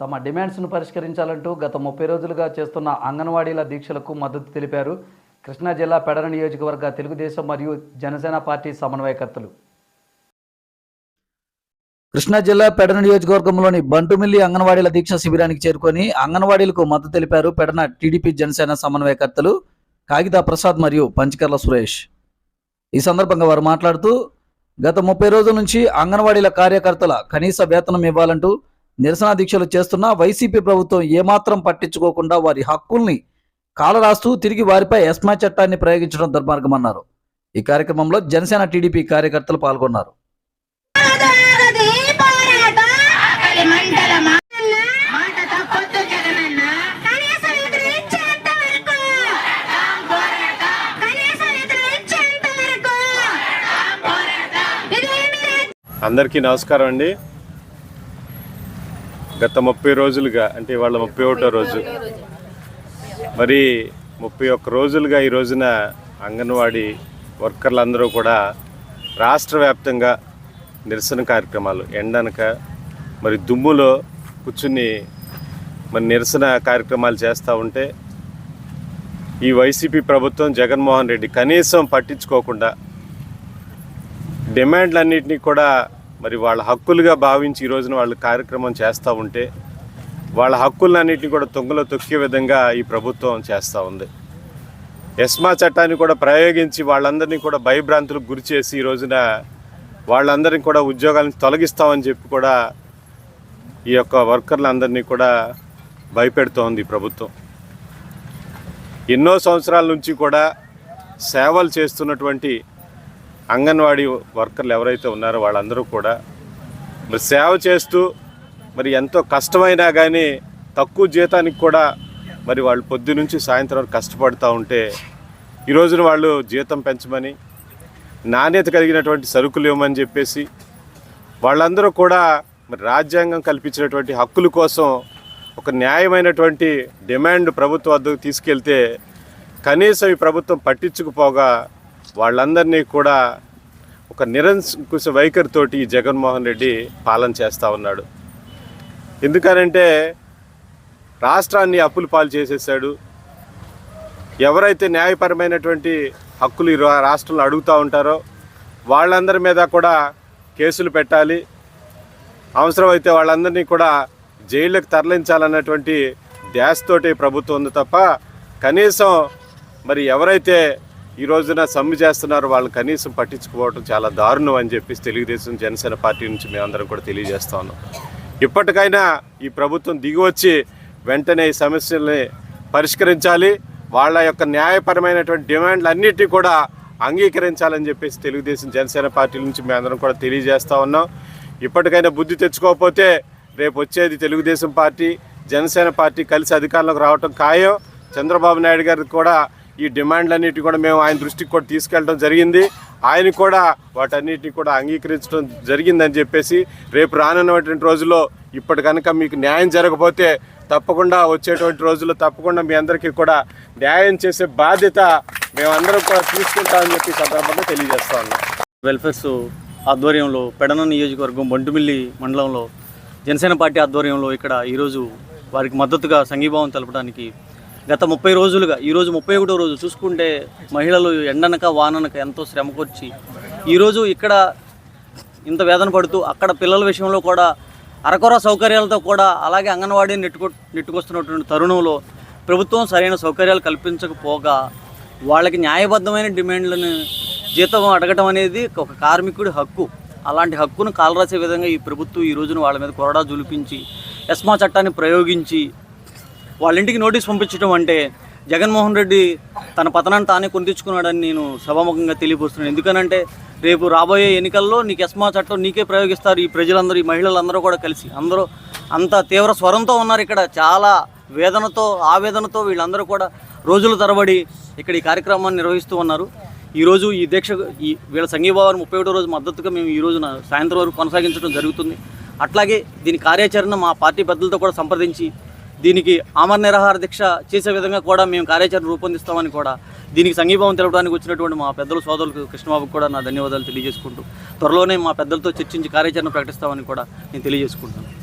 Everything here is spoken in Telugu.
తమ డిమాండ్స్ను పరిష్కరించాలంటూ గత ముప్పై రోజులుగా చేస్తున్న అంగన్వాడీల దీక్షలకు మద్దతు తెలిపారు. కృష్ణా జిల్లా పెడర నియోజకవర్గ తెలుగుదేశం మరియు జనసేన పార్టీ సమన్వయకర్తలు. కృష్ణా జిల్లా పెడన నియోజకవర్గంలోని బంటుమిల్లి అంగన్వాడీల దీక్ష శిబిరానికి చేరుకొని అంగన్వాడీలకు మద్దతు తెలిపారు పెడన టీడీపీ జనసేన సమన్వయకర్తలు కాగితా ప్రసాద్ మరియు పంచకర్ల సురేష్. ఈ సందర్భంగా వారు మాట్లాడుతూ గత ముప్పై రోజుల నుంచి అంగన్వాడీల కార్యకర్తల కనీస వేతనం ఇవ్వాలంటూ నిరసన దీక్షలు చేస్తున్న వైసీపీ ప్రభుత్వం ఏమాత్రం పట్టించుకోకుండా వారి హక్కుల్ని కాలరాస్తూ తిరిగి వారిపై ఎస్మా చట్టాన్ని ప్రయోగించడం దుర్మార్గమన్నారు. ఈ కార్యక్రమంలో జనసేన టీడీపీ కార్యకర్తలు పాల్గొన్నారు. అందరికీ నమస్కారం అండి. గత ముప్పై రోజులుగా అంటే వాళ్ళ ముప్పై ఒకటో రోజు. మరి ముప్పై ఒక్క రోజులుగా ఈ రోజున అంగన్వాడీ వర్కర్లందరూ కూడా రాష్ట్ర వ్యాప్తంగా నిరసన కార్యక్రమాలు ఎండనక మరి దుమ్ములో కూర్చుని మరి నిరసన కార్యక్రమాలు చేస్తూ ఉంటే ఈ వైసీపీ ప్రభుత్వం జగన్మోహన్ రెడ్డి కనీసం పట్టించుకోకుండా డిమాండ్లన్నింటినీ కూడా మరి వాళ్ళ హక్కులుగా భావించి ఈ రోజున వాళ్ళు కార్యక్రమం చేస్తూ ఉంటే వాళ్ళ హక్కులన్నింటినీ కూడా తొంగలో తొక్కే విధంగా ఈ ప్రభుత్వం చేస్తూ ఉంది. ఎస్మా చట్టాన్ని కూడా ప్రయోగించి వాళ్ళందరినీ కూడా భయభ్రాంతులకు గురి చేసి ఈ రోజున వాళ్ళందరినీ కూడా ఉద్యోగాలను తొలగిస్తామని చెప్పి కూడా ఈ యొక్క వర్కర్లందరినీ కూడా భయపెడుతోంది ఈ ప్రభుత్వం. ఎన్నో సంవత్సరాల నుంచి కూడా సేవలు చేస్తున్నటువంటి అంగన్వాడీ వర్కర్లు ఎవరైతే ఉన్నారో వాళ్ళందరూ కూడా మరి సేవ చేస్తూ మరి ఎంతో కష్టమైనా కానీ తక్కువ జీతానికి కూడా మరి వాళ్ళు పొద్దు నుంచి సాయంత్రం వరకు కష్టపడుతూ ఉంటే ఈ రోజున వాళ్ళు జీతం పెంచమని నాణ్యత కలిగినటువంటి సరుకులు ఇవ్వమని చెప్పేసి వాళ్ళందరూ కూడా మరి రాజ్యాంగం కల్పించినటువంటి హక్కుల కోసం ఒక న్యాయమైనటువంటి డిమాండ్ ప్రభుత్వం వద్దకు తీసుకెళ్తే కనీసం ఈ ప్రభుత్వం పట్టించుకుపోగా వాళ్ళందరినీ కూడా ఒక నిరంకుశ వైఖరితోటి ఈ జగన్మోహన్ రెడ్డి పాలన చేస్తూ ఉన్నాడు. ఎందుకనంటే రాష్ట్రాన్ని అప్పులు పాలు చేసేసాడు. ఎవరైతే న్యాయపరమైనటువంటి హక్కులు ఈ రాష్ట్రంలో అడుగుతూ ఉంటారో వాళ్ళందరి మీద కూడా కేసులు పెట్టాలి. అవసరమైతే వాళ్ళందరినీ కూడా జైళ్ళకు తరలించాలన్నటువంటి ధ్యాసతోటి ప్రభుత్వం ఉంది తప్ప కనీసం మరి ఎవరైతే ఈ రోజున సమ్మె చేస్తున్నారు వాళ్ళు కనీసం పట్టించుకోవడం చాలా దారుణం అని చెప్పేసి తెలుగుదేశం జనసేన పార్టీ నుంచి మేమందరం కూడా తెలియజేస్తా ఉన్నాం. ఇప్పటికైనా ఈ ప్రభుత్వం దిగివచ్చి వెంటనే ఈ సమస్యల్ని పరిష్కరించాలి వాళ్ళ యొక్క న్యాయపరమైనటువంటి డిమాండ్లు అన్నిటినీ కూడా అంగీకరించాలని చెప్పేసి తెలుగుదేశం జనసేన పార్టీ నుంచి మేమందరం కూడా తెలియజేస్తూ ఉన్నాం. ఇప్పటికైనా బుద్ధి తెచ్చుకోకపోతే రేపు వచ్చేది తెలుగుదేశం పార్టీ జనసేన పార్టీ కలిసి అధికారంలోకి రావటం ఖాయం. చంద్రబాబు నాయుడు గారికి కూడా ఈ డిమాండ్లన్నిటి కూడా మేము ఆయన దృష్టికి కూడా తీసుకెళ్ళడం జరిగింది. ఆయన కూడా వాటన్నిటిని కూడా అంగీకరించడం జరిగిందని చెప్పేసి రేపు రానున్నటువంటి రోజుల్లో ఇప్పటి కనుక మీకు న్యాయం జరగకపోతే తప్పకుండా వచ్చేటువంటి రోజుల్లో తప్పకుండా మీ అందరికీ కూడా న్యాయం చేసే బాధ్యత మేమందరం కూడా తీసుకుంటామని చెప్పి సందర్భంగా తెలియజేస్తా ఉన్నాం. వెల్ఫేర్స్ ఆధ్వర్యంలో పెడన నియోజకవర్గం బంటుమిల్లి మండలంలో జనసేన పార్టీ ఆధ్వర్యంలో ఇక్కడ ఈరోజు వారికి మద్దతుగా సంఘీభావం తెలపడానికి గత ముప్పై రోజులుగా ఈరోజు ముప్పై ఒకటో రోజు చూసుకుంటే మహిళలు ఎండనక వాననక ఎంతో శ్రమకొచ్చి ఈరోజు ఇక్కడ ఇంత వేదన పడుతూ అక్కడ పిల్లల విషయంలో కూడా అరకొర సౌకర్యాలతో కూడా అలాగే అంగన్వాడీని నెట్టుకొ నెట్టుకొస్తున్నటువంటి తరుణంలో ప్రభుత్వం సరైన సౌకర్యాలు కల్పించకపోగా వాళ్ళకి న్యాయబద్ధమైన డిమాండ్లను జీతం అడగటం అనేది ఒక కార్మికుడి హక్కు. అలాంటి హక్కును కాలరాసే విధంగా ఈ ప్రభుత్వం ఈ రోజున వాళ్ళ మీద కొరడా జులిపించి ఎస్మా చట్టాన్ని ప్రయోగించి వాళ్ళ ఇంటికి నోటీస్ పంపించడం అంటే జగన్మోహన్ రెడ్డి తన పతనాన్ని తానే కొనిచ్చుకున్నాడని నేను సభాముఖంగా తెలియపరుస్తున్నాను. ఎందుకనంటే రేపు రాబోయే ఎన్నికల్లో నీకు ఎస్మా చట్టం నీకే ప్రయోగిస్తారు ఈ ప్రజలందరూ ఈ మహిళలందరూ కూడా కలిసి. అందరూ అంత తీవ్ర స్వరంతో ఉన్నారు ఇక్కడ. చాలా వేదనతో ఆవేదనతో వీళ్ళందరూ కూడా రోజుల తరబడి ఇక్కడ ఈ కార్యక్రమాన్ని నిర్వహిస్తూ ఉన్నారు. ఈరోజు ఈ దీక్ష ఈ వీళ్ళ సంఘీభావాన్ని ముప్పై ఒకటో రోజు మద్దతుగా మేము ఈ రోజున సాయంత్రం వరకు కొనసాగించడం జరుగుతుంది. అట్లాగే దీని కార్యాచరణ మా పార్టీ పెద్దలతో కూడా సంప్రదించి దీనికి ఆమర నిరాహార దీక్ష చేసే విధంగా కూడా మేము కార్యాచరణ రూపొందిస్తామని కూడా దీనికి సంఘీభావం తెలపడానికి వచ్చినటువంటి మా పెద్దల సోదరులకు కృష్ణబాబుకు కూడా నా ధన్యవాదాలు తెలియజేసుకుంటూ త్వరలోనే మా పెద్దలతో చర్చించి కార్యాచరణ ప్రకటిస్తామని కూడా నేను తెలియజేసుకుంటున్నాను.